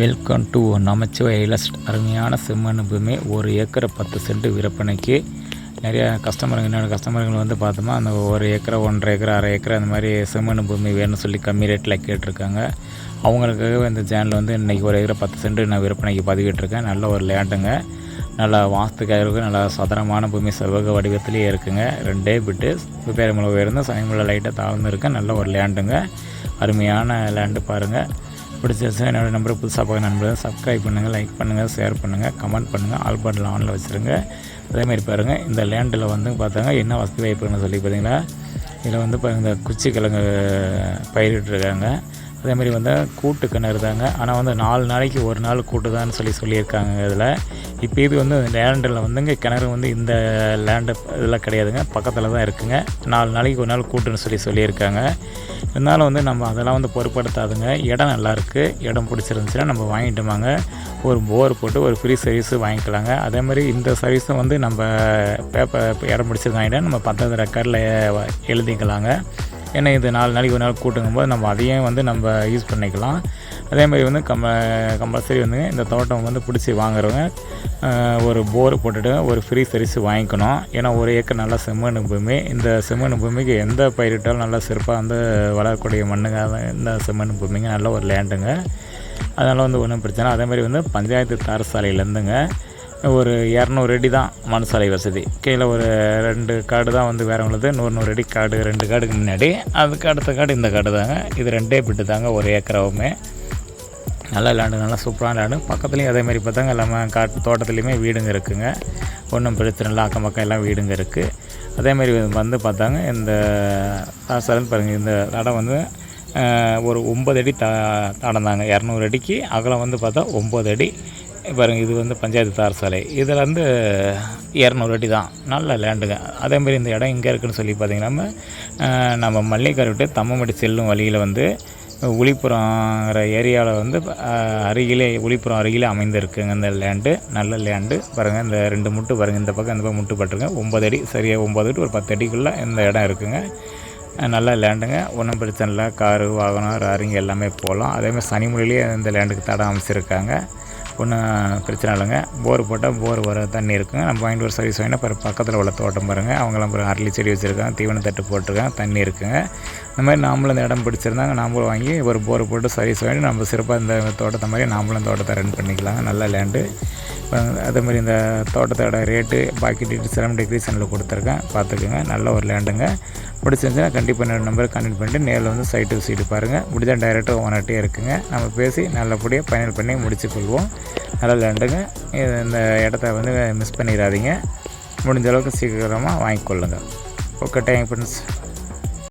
Welcome to நமச்சிவாய இலஸ்ட் அருமையான செம்மண் பூமி ஒரு ஏக்கரை பத்து சென்ட் விற்பனைக்கு. நிறைய கஸ்டமருங்க என்னோடய கஸ்டமருங்க வந்து பார்த்தோமா அந்த ஒரு ஏக்கரை ஒன்றரை ஏக்கரை அரை ஏக்கரை அந்த மாதிரி செம்மண் பூமி வேணும்னு சொல்லி கம்மி ரேட்டில் கேட்டிருக்காங்க. அவங்களுக்காகவே இந்த சேனலில் வந்து இன்றைக்கி ஒரு ஏக்கரை பத்து சென்ட் நான் விற்பனைக்கு பதிவிட்டிருக்கேன். நல்ல ஒரு லேண்டுங்க. நல்லா வாஸ்துக்காக இருக்கும் நல்லா சதுரமான பூமி செவ்வக வடிவத்திலேயே இருக்குங்க. ரெண்டே பிட்டு பேரமளவு உயர்ந்து சனிமலை லைட்டாக தாழ்ந்து இருக்கு நல்ல ஒரு லேண்டுங்க. அருமையான லேண்டு பாருங்கள் பிடிச்சிருச்சு என்னோடய நம்பரை புதுசாக பார்க்க நண்பர்கள் சப்ஸ்கிரைப் பண்ணுங்கள் லைக் பண்ணுங்கள் ஷேர் பண்ணுங்கள் கமெண்ட் பண்ணுங்கள் ஆல் பட்டில் ஆனில் வச்சுருங்க. அதேமாதிரி பாருங்கள் இந்த லேண்டில் வந்து பார்த்தாங்க என்ன வசதி வாய்ப்புன்னு சொல்லி பார்த்தீங்களா? இதில் வந்து இப்போ இந்த குச்சி கிழங்கு பயிரிட்டுருக்காங்க. அதேமாதிரி வந்து கூட்டு கிணறு தாங்க. ஆனால் வந்து நாலு நாளைக்கு ஒரு நாள் கூட்டு தான் சொல்லி சொல்லியிருக்காங்க இதில். இப்போ இது வந்து லேண்டில் வந்துங்க கிணறு வந்து இந்த லேண்டு இதெல்லாம் கிடையாதுங்க. பக்கத்தில் தான் இருக்குங்க. நாலு நாளைக்கு ஒரு நாள் கூட்டுன்னு சொல்லி சொல்லியிருக்காங்க. இருந்தாலும் வந்து நம்ம அதெல்லாம் வந்து பொருட்படுத்தாதுங்க. இடம் நல்லாயிருக்கு இடம் பிடிச்சிருந்துச்சுன்னா நம்ம வாங்கிட்டோமாங்க. ஒரு போர் போட்டு ஒரு ஃப்ரீ சர்வீஸு வாங்கிக்கலாங்க. அதே மாதிரி இந்த சர்வீஸும் வந்து நம்ம பேப்பர் இடம் பிடிச்சது வாங்கிட்டா நம்ம பத்தாவது ரெக்கார்டில் எழுதிக்கலாங்க. ஏன்னா இது நாலு நாளைக்கு ஒரு நாள் கூட்டுங்கும் போது நம்ம அதையும் வந்து நம்ம யூஸ் பண்ணிக்கலாம். அதே மாதிரி வந்து கம்ப கம்பல்சரி வந்து இந்த தோட்டம் வந்து பிடிச்சி வாங்குறவங்க ஒரு போர் போட்டுட்டு ஒரு ஃப்ரீ சர்வீஸ் வாங்கிக்கணும். ஏன்னா ஒரு ஏக்கர் நல்லா செம்மண் பூமி. இந்த செம்மண் பூமிக்கு எந்த பயிரிட்டாலும் நல்லா சிறப்பாக வந்து வளரக்கூடிய மண்ணுங்க இந்த செம்மண் பூமிங்க நல்ல ஒரு லேண்டுங்க அதனால் வந்து ஒன்றும் பிரச்சனை அதே மாதிரி வந்து பஞ்சாயத்து தார் சாலையிலேருந்துங்க ஒரு இரநூறு அடி தான் மண் சாலை வசதி. கீழே ஒரு ரெண்டு காடு தான் வந்து வேற உள்ளது. நூறு நூறு அடி காடு ரெண்டு காடுக்கு முன்னாடி. அதுக்கு அடுத்த காடு இந்த காடு தாங்க. இது ரெண்டே பிட்டு தாங்க ஒரு ஏக்கராவுமே. நல்ல லேண்டு நல்லா சூப்பரான லேண்டு பக்கத்துலேயும் அதே மாதிரி பார்த்தாங்க எல்லாமே காட்டு தோட்டத்துலேயுமே வீடுங்க இருக்குங்க. ஒன்றும் பிரச்சனை இல்லை அக்கம் பக்கம் எல்லாம் வீடுங்க இருக்குது அதேமாதிரி வந்து பார்த்தாங்க இந்த சாலைன்னு பாருங்கள் இந்த தடம் வந்து ஒரு ஒம்பது அடி த தடந்தாங்க இரநூறு அடிக்கு அகலம் வந்து பார்த்தா ஒம்பது அடி. பாருங்கள் இது வந்து பஞ்சாயத்து தார் சாலை. இதில் வந்து இரநூறு அடி தான். நல்ல லேண்டுங்க அதேமாதிரி இந்த இடம் எங்கே இருக்குன்னு சொல்லி பார்த்தீங்கன்னா நம்ம, மல்லிகை மல்லிகார் விட்டு தம்மம்பட்டி செல்லும் வழியில் வந்து உளிப்புறங்கிற ஏரியாவில் வந்து அருகிலே உளிப்புறம் அருகிலே அமைந்திருக்குங்க இந்த லேண்டு நல்ல லேண்டு பாருங்கள் இந்த ரெண்டு முட்டு பாருங்கள் இந்த பக்கம் இந்த பக்கம் முட்டு பட்டுருங்க. ஒம்பது அடி சரியாக ஒம்பது அடி ஒரு பத்து அடிக்குள்ளே இந்த இடம் இருக்குங்க. நல்ல லேண்டுங்க ஒன்றும் பிரச்சனை இல்லை. காரு வாகனம் ராரிங்க எல்லாமே போகலாம். அதேமாதிரி சனிமொழியிலேயே இந்த லேண்டுக்கு தடம் அமைச்சிருக்காங்க. ஒன்றும் பிரச்சனை இல்லைங்க. போர் போட்டால் போர் வர தண்ணி இருக்குங்க. நம்ம வாங்கிட்டு ஒரு சர்வீஸ் வாங்கினா அப்புறம் பக்கத்தில் உள்ள தோட்டம் பாருங்கள் அவங்களாம் அப்புறம் அரளி செடி வச்சுருக்காங்க தீவன தட்டு போட்டிருக்காங்க தண்ணி இருக்குங்க. இந்த மாதிரி நாமளும் இந்த இடம் பிடிச்சிருந்தாங்க. நாமளும் வாங்கி ஒரு போர் போட்டு சர்வீஸ் வாங்கி நம்ம சிறப்பாக இந்த தோட்டத்தை மாதிரி நாமளும் தோட்டத்தை ரன் பண்ணிக்கலாங்க. நல்ல லேண்டு அதே மாதிரி இந்த தோட்டத்தோட ரேட்டு பாக்கி டீட்டெயில்ஸ் எல்லாம் டிகிரிஷனில் கொடுத்துருக்கேன். பார்த்துக்கோங்க. நல்ல ஒரு லேண்டுங்க முடிச்சிருந்துச்சுன்னா கண்டிப்பாக என்னோட நம்பரை கனெக்ட் பண்ணிட்டு நேரில் வந்து சைட்டு சீட்டு பாருங்கள் முடிஞ்சால் டைரெக்டாக ஓனர்ட்டே இருக்குங்க. நம்ம பேசி நல்லபடியாக ஃபைனல் பண்ணி முடிச்சு கொள்வோம் நல்ல லேண்டுங்க இந்த இடத்த வந்து மிஸ் பண்ணிடாதீங்க. முடிஞ்ச அளவுக்கு சீக்கிரமாக வாங்கிக்கொள்ளுங்க. Okay thank friends